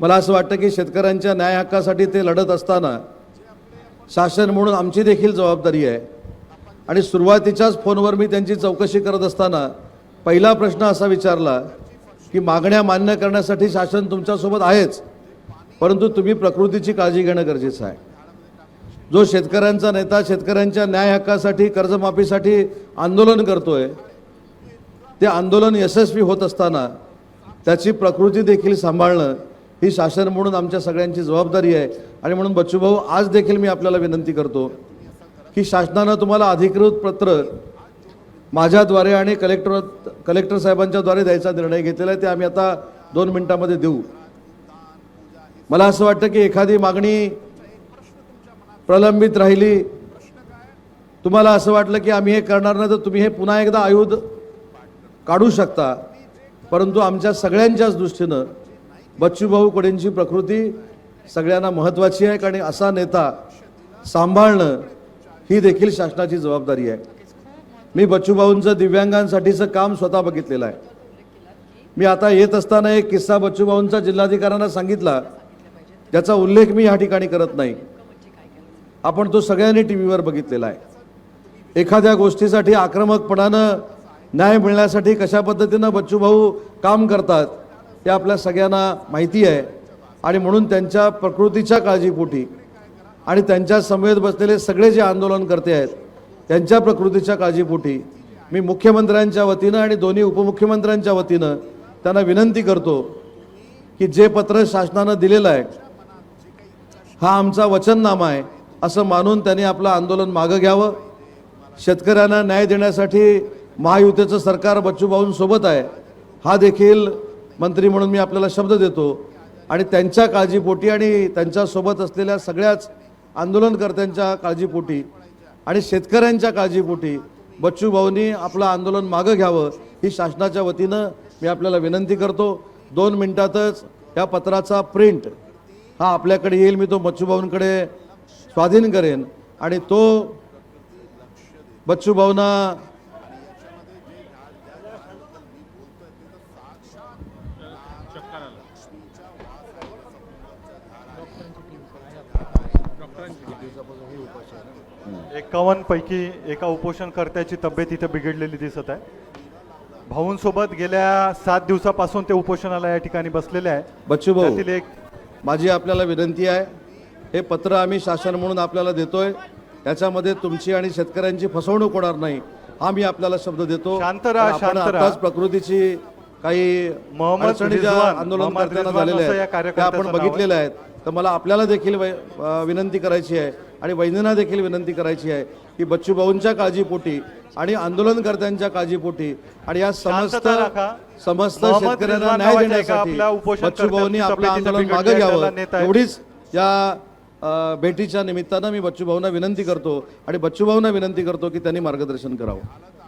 मला असं वाटतं की शेतकऱ्यांच्या न्याय हक्कासाठी ते लढत असताना शासन म्हणून आमची देखील जबाबदारी आहे. आणि सुरुवातीच्याच फोनवर मी त्यांची चौकशी करत असताना पहिला प्रश्न असा विचारला की मागण्या मान्य करण्यासाठी शासन तुमच्यासोबत आहेच परंतु तुम्ही प्रकृतीची काळजी घेणं गरजेचं आहे. जो शेतकऱ्यांचा नेता शेतकऱ्यांच्या न्याय हक्कासाठी कर्जमाफीसाठी आंदोलन करतोय ते आंदोलन यशस्वी होत असताना त्याची प्रकृती देखील सांभाळणं ही शासन म्हणून आमच्या सगळ्यांची जबाबदारी आहे. आणि म्हणून बच्चूभाऊ आज देखील मी आपल्याला विनंती करतो की शासनानं तुम्हाला अधिकृत पत्र माझ्याद्वारे आणि कलेक्टर कलेक्टर साहेबांच्याद्वारे द्यायचा निर्णय घेतलेला आहे. ते आम्ही आता दोन मिनिटांमध्ये देऊ. मला असं वाटतं की एखादी मागणी प्रलंबित राहिली तुम्हाला असं वाटलं की आम्ही हे करणार नाही तर तुम्ही हे पुन्हा एकदा आयुध काढू शकता. परंतु आमच्या सगळ्यांच्याच दृष्टीनं बच्चूभाऊ कोडेंची प्रकृती सगळ्यांना महत्त्वाची आहे कारण असा नेता सांभाळणं ही देखील शासनाची जबाबदारी आहे. मी बच्चूभाऊंचं दिव्यांगांसाठीचं काम स्वतः बघितलेलं आहे. मी आता येत असताना एक किस्सा बच्चूभाऊंचा जिल्हाधिकाऱ्यांना सांगितला. ज्याचा उल्लेख मी या ठिकाणी करत नाही. आपण तो सगळ्यांनी टी व्हीवर बघितलेला आहे. एखाद्या गोष्टीसाठी आक्रमकपणानं न्याय मिळण्यासाठी कशा पद्धतीनं बच्चूभाऊ काम करतात हे आपल्या सगळ्यांना माहिती आहे. आणि म्हणून त्यांच्या प्रकृतीच्या काळजीपोटी आणि त्यांच्या समवेत बसलेले सगळे जे आंदोलनकर्ते आहेत त्यांच्या प्रकृतीच्या काळजीपोटी मी मुख्यमंत्र्यांच्या वतीनं आणि दोन्ही उपमुख्यमंत्र्यांच्या वतीनं त्यांना विनंती करतो की जे पत्र शासनानं दिलेलं आहे हा आमचा वचननामा आहे असं मानून त्यांनी आपलं आंदोलन मागं घ्यावं. शेतकऱ्यांना न्याय देण्यासाठी महायुतीचं सरकार बच्चूभाऊंसोबत आहे. हा देखील मंत्री म्हणून मी आपल्याला शब्द देतो. आणि त्यांच्या काळजीपोटी आणि त्यांच्यासोबत असलेल्या सगळ्याच आंदोलनकर्त्यांच्या काळजीपोटी आणि शेतकऱ्यांच्या काळजीपोटी बच्चूभाऊंनी आपलं आंदोलन मागं घ्यावं ही शासनाच्या वतीनं मी आपल्याला विनंती करतो. दोन मिनिटातच या पत्राचा प्रिंट हा आपल्याकडे येईल मी तो बच्चूभाऊंकडे स्वाधीन करेन. आणि तो बच्चूभाऊंना एकावन्न पैकी एका उपोषणकर्त्याची तब्येत इथे बिघडलेली दिसत आहे. भाऊंसोबत गेल्या सात दिवसापासून ते उपोषणाला या ठिकाणी बसलेले आहे. बच्चूभाऊ त्यातील एक माझी आपल्याला विनंती आहे हे पत्र आम्ही शासन म्हणून आपल्याला देतोय त्याच्यामध्ये तुमची आणि शेतकऱ्यांची फसवणूक होणार नाही हा मी आपल्याला शब्द देतो. शांत राहा, आपण शांत राहा. प्रकृतीची काही मोहम्मद अडचणी ज्या रिजवान, आंदोलन करताना झालेल्या आहेत त्या आपण आहे. बघितलेल्या आहेत तर मला आपल्याला देखील विनंती करायची आहे आणि वैद्यना देखील विनंती करायची आहे की बच्चूभाऊंच्या काळजीपोटी आणि आंदोलनकर्त्यांच्या काळजीपोटी आणि या समस्त. समस्त शेतकऱ्यांना न्याय देण्यासाठी बच्चूभाऊंनी आपलं आंदोलन मागे आहे, घ्यावं. एवढीच या भेटीच्या निमित्तानं मी बच्चूभाऊंना विनंती करतो आणि बच्चूभाऊंना विनंती करतो की त्यांनी मार्गदर्शन करावं